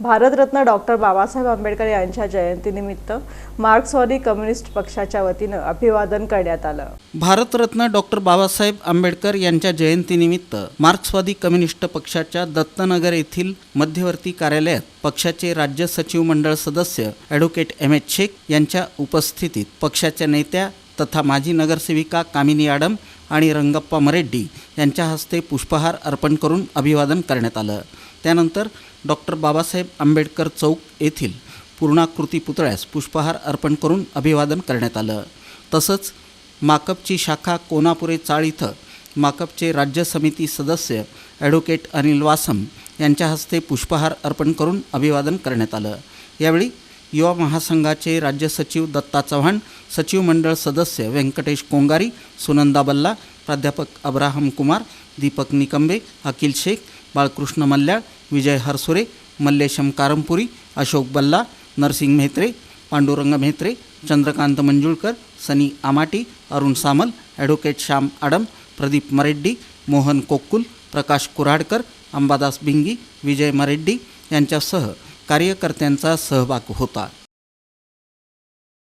Bharat Ratna doctor Babasaheb Ambedkar यांच्या जयंतीनिमित्त मार्क्सवादी कम्युनिस्ट पक्षाच्या वतीनं अभिवादन करण्यात आलं. भारतरत्न डॉक्टर बाबासाहेब आंबेडकर यांच्या जयंतीनिमित्त मार्क्सवादी कम्युनिस्ट पक्षाच्या दत्तनगर येथील मध्यवर्ती कार्यालयात पक्षाचे राज्य सचिव मंडळ सदस्य ॲडव्होकेट एम एच शेख यांच्या उपस्थितीत पक्षाच्या नेत्या तथा माजी नगरसेविका कामिनी आडम आणि रंगप्पा मरेड्डी यांच्या हस्ते पुष्पहार अर्पण करून अभिवादन करण्यात आलं. त्यानंतर डॉक्टर बाबासाहेब आंबेडकर चौक येथील पूर्णाकृती पुतळ्यास पुष्पहार अर्पण करून अभिवादन करण्यात आलं. तसंच माकपची शाखा कोनापुरे चाळ इथं माकपचे राज्य समिती सदस्य ॲडव्होकेट अनिल वासम यांच्या हस्ते पुष्पहार अर्पण करून अभिवादन करण्यात आलं. यावेळी युवा महासंघाचे राज्य सचिव दत्ता चव्हाण सचिव मंडळ सदस्य व्यंकटेश कोंगारी सुनंदा बल्ला प्राध्यापक अब्राहम कुमार दीपक निकंबे अकिल शेख बाळकृष्ण मल्ल्याळ विजय हरसुरे मल्लेशम कारमपुरी अशोक बल्ला नरसिंग म्हेत्रे पांडुरंग म्हेत्रे चंद्रकांत मंजुळकर सनी आमाटी अरुण सामल ॲडव्होकेट श्याम आडम प्रदीप मरेड्डी मोहन कोक्कुल प्रकाश कुऱ्हाडकर अंबादास बिंगी विजय मरेड्डी यांच्यासह कार्यकर्त्यांचा सहभाग होता.